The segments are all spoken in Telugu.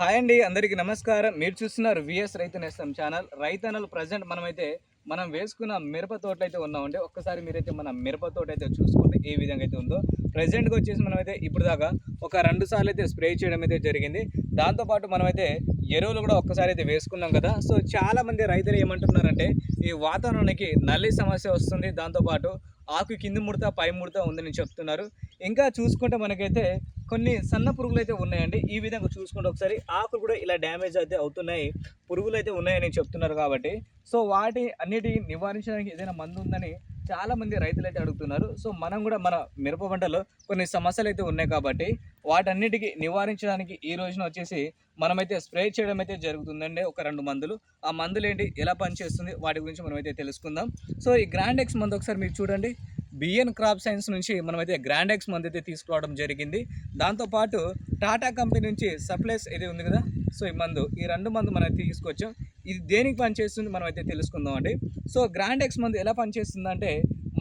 హాయ్ అండి అందరికీ నమస్కారం. మీరు చూస్తున్నారు విఎస్ రైతు నేస్తం ఛానల్. రైతన్నలు ప్రజెంట్ మనమైతే మనం వేసుకున్న మిరప తోట అయితే ఉన్నామండి. ఒక్కసారి మీరైతే మన మిరప తోట అయితే చూసుకుంటే ఏ విధంగా అయితే ఉందో. ప్రజెంట్గా వచ్చేసి మనమైతే ఇప్పుడు దాకా ఒక రెండు సార్లు అయితే స్ప్రే చేయడం అయితే జరిగింది. దాంతోపాటు మనమైతే ఎరువులు కూడా ఒక్కసారి అయితే వేసుకున్నాం కదా. సో చాలా మంది రైతులు ఏమంటున్నారంటే ఈ వాతావరణానికి నల్లి సమస్య వస్తుంది. దాంతోపాటు ఆకు కింది ముడత పై ముడత ఉందని చెప్తున్నారు. ఇంకా చూసుకుంటే మనకైతే కొన్ని సన్న పురుగులు అయితే ఉన్నాయండి. ఈ విధంగా చూసుకుంటే ఒకసారి ఆకులు కూడా ఇలా డ్యామేజ్ అయితే అవుతున్నాయి. పురుగులు అయితే ఉన్నాయని చెప్తున్నారు కాబట్టి. సో వాటి అన్నిటి నివారించడానికి ఏదైనా మందు ఉందని చాలామంది రైతులు అయితే అడుగుతున్నారు. సో మనం కూడా మన మిరప పంటలో కొన్ని సమస్యలు అయితే ఉన్నాయి కాబట్టి వాటన్నిటికీ నివారించడానికి ఈ రోజున వచ్చేసి మనమైతే స్ప్రే చేయడం అయితే జరుగుతుందండి. ఒక రెండు మందులు. ఆ మందులు ఏంటి ఎలా పనిచేస్తుంది? వాటి గురించి మనమైతే తెలుసుకుందాం. సో ఈ గ్రాండ్ ఎక్స్ మందు ఒకసారి మీరు చూడండి. బిఎన్ క్రాప్ సైన్స్ నుంచి మనమైతే గ్రాండ్ ఎక్స్ మందు అయితే తీసుకురావడం జరిగింది. దాంతోపాటు టాటా కంపెనీ నుంచి సప్లైస్ ఇది ఉంది కదా సో ఈ మందు ఈ రెండు మందు మనం తీసుకొచ్చాం. ఇది దేనికి పనిచేస్తుంది మనం అయితే తెలుసుకుందాం అండి. సో గ్రాండ్ ఎక్స్ మందు ఎలా పనిచేస్తుంది అంటే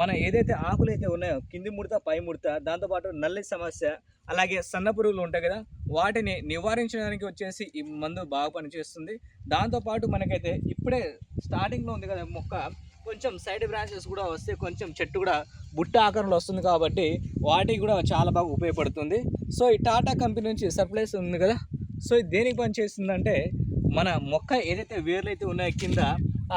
మన ఏదైతే ఆకులు అయితే ఉన్నాయో కింది ముడత పై ముడత దాంతోపాటు నల్లి సమస్య అలాగే సన్న పురుగులు ఉంటాయి కదా వాటిని నివారించడానికి వచ్చేసి ఈ మందు బాగా పనిచేస్తుంది. దాంతోపాటు మనకైతే ఇప్పుడే స్టార్టింగ్లో ఉంది కదా మొక్క కొంచెం సైడ్ బ్రాంచెస్ కూడా వస్తే కొంచెం చెట్టు కూడా బుట్ట ఆకారంలో వస్తుంది కాబట్టి వాటికి కూడా చాలా బాగా ఉపయోగపడుతుంది. సో ఈ టాటా కంపెనీ నుంచి సప్లైస్ ఉంది కదా? సో ఇది దేనికి పనిచేస్తుందంటే మన మొక్క ఏదైతే వేర్లు అయితే ఉన్నాయో కింద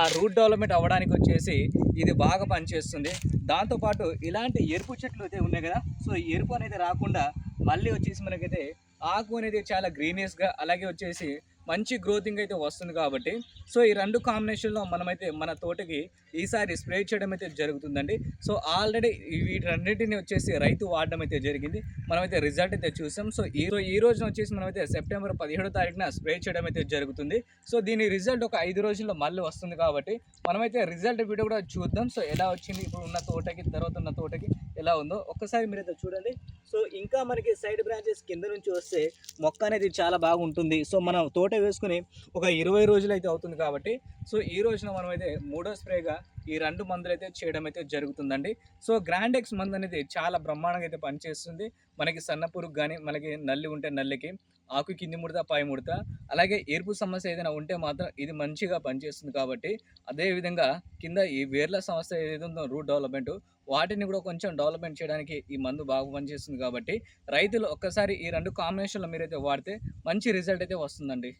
ఆ రూట్ డెవలప్మెంట్ అవ్వడానికి వచ్చేసి ఇది బాగా పనిచేస్తుంది. దాంతోపాటు ఇలాంటి ఎరుపు చెట్లు అయితే ఉన్నాయి కదా? సో ఈ ఎరుపు అనేది రాకుండా మళ్ళీ వచ్చేసి మనకైతే ఆకు అనేది చాలా గ్రీనియస్గా అలాగే వచ్చేసి మంచి గ్రోతింగ్ అయితే వస్తుంది కాబట్టి సో ఈ రెండు కాంబినేషన్లో మనమైతే మన తోటకి ఈసారి స్ప్రే చేయడం అయితే జరుగుతుందండి. సో ఆల్రెడీ వీటన్నిటిని వచ్చేసి రైతు వాడడం అయితే జరిగింది. మనమైతే రిజల్ట్ అయితే చూసాం. సో ఈ ఈ రోజున వచ్చేసి మనమైతే సెప్టెంబర్ పదిహేడో తారీఖున స్ప్రే చేయడం అయితే జరుగుతుంది. సో దీని రిజల్ట్ ఒక ఐదు రోజుల్లో మళ్ళీ వస్తుంది కాబట్టి మనమైతే రిజల్ట్ వీడియో కూడా చూద్దాం. సో ఎలా వచ్చింది ఇప్పుడు ఉన్న తోటకి తర్వాత ఉన్న తోటకి ఎలా ఉందో. ఒక్కసారి మీరైతే చూడండి. సో ఇంకా మనకి సైడ్ బ్రాంచెస్ కింద నుంచి వస్తే మొక్క అనేది చాలా బాగుంటుంది. సో మనం తోట వేసుకుని ఒక ఇరవై రోజులు అయితే అవుతుంది కాబట్టి సో ఈ రోజున మనమైతే మూడో స్ప్రేగా ఈ రెండు మందులు అయితే చేయడం అయితే జరుగుతుందండి. సో గ్రాండెక్స్ మందు అనేది చాలా బ్రహ్మాండంగా అయితే పనిచేస్తుంది. మనకి సన్న పురుగు కానీ మనకి నల్లి ఉంటే నల్లికి ఆకు కింది ముడత పై ముడత అలాగే ఎరుపు సమస్య ఏదైనా ఉంటే మాత్రం ఇది మంచిగా పనిచేస్తుంది కాబట్టి అదేవిధంగా కింద ఈ వేర్ల సమస్య ఏదైతే రూట్ డెవలప్మెంట్ వాటిని కూడా కొంచెం డెవలప్మెంట్ చేయడానికి ఈ మందు బాగా పనిచేస్తుంది కాబట్టి రైతులు ఒక్కసారి ఈ రెండు కాంబినేషన్లో మీరైతే వాడితే మంచి రిజల్ట్ అయితే వస్తుందండి.